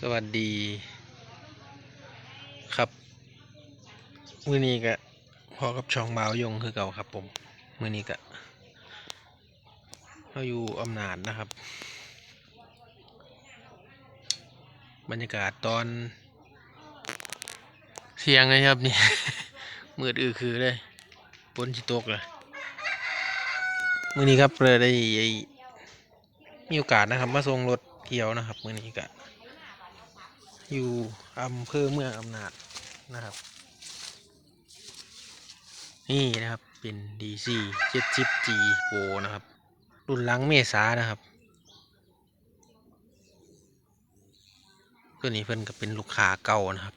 สวัสดีครับมือนี้ก็พอกับช่องบ่าวยงคือเก่าครับ ผมมือนี้ก็เราอยู่อำนาจนะครับ บรรยากาศตอนเที่ยงเลยครับนี่ มืดอือคือเลยฝนชิตกเลยมือนี้ครับเลยได้มีโอกาสนะครับ มาส่งรถเที่ยวนะครับ มือนี้ก็ อยู่อำเภอเมืองอำนาจนะครับ นี่นะครับเป็น DC 70G Pro นะครับ รุ่นหลังเมษานะครับตัวนี้เพิ่นก็เป็นลูกค้าเก่านะครับ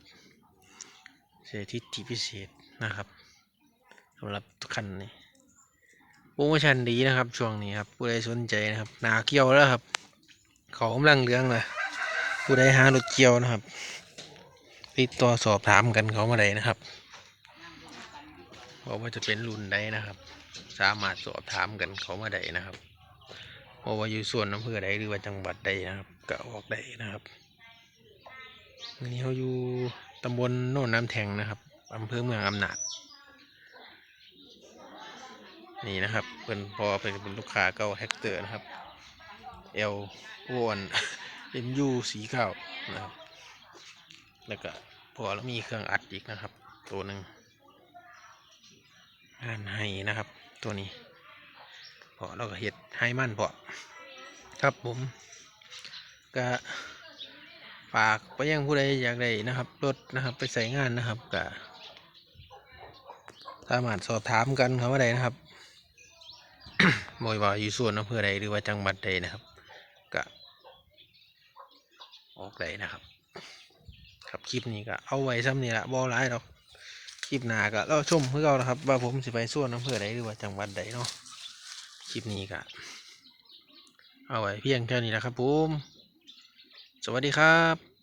เสียทิที่พิเศษนะครับสำหรับคันนี้โปรโมชั่นดีนะครับ ช่วงนี้ครับผู้ใดสนใจนะครับหนาเกี่ยวแล้วครับเขากำลังเลี้ยงนะ ผู้ใดหารถเกี่ยวนะครับ ติดต่อสอบถามกันเขามาได้นะครับบอกว่าจะเป็นรุ่นใดนะครับ สามารถสอบถามกันเขามาได้นะครับบอกว่าอยู่ส่วนอำเภอใดหรือว่าจังหวัดใดนะครับก็ออกได้นะครับวันนี้เขาอยู่ตำบลโน่นน้ำแทงนะครับอำเภอเมืองอำนาจนี่นะครับเป็นพอเป็นลูกค้าเก้าแฮกเตอร์นะครับเอลวอน เอ็มยูสีเก้านะครับ แล้วก็พอแล้วมีเครื่องอัดอีกนะครับ ตัวหนึ่งงานไห้นะครับ ตัวนี้ พอเราก็เห็ดไห้มันพอครับผมก็ฝากไปยังผู้ใดอยากได้นะครับรถนะครับไปใส่งานนะครับก็สามารถสอบถามกันเขาว่าใดนะครับบอยว่าอยู่ส่วนอำเภอใดหรือว่าจังหวัดใดนะครับก็ ออกได้นะครับ ครับคลิปนี้ก็เอาไว้ซ้ำนี่ละบอร้ายดอกคลิปหน้าก็เราชมเพื่อเรานะครับว่าผมสิไปส่วนอำเภอใดหรือว่าจังหวัดใดเนาะคลิปนี้ก็เอาไว้เพียงแค่นี้นะครับผม สวัสดีครับ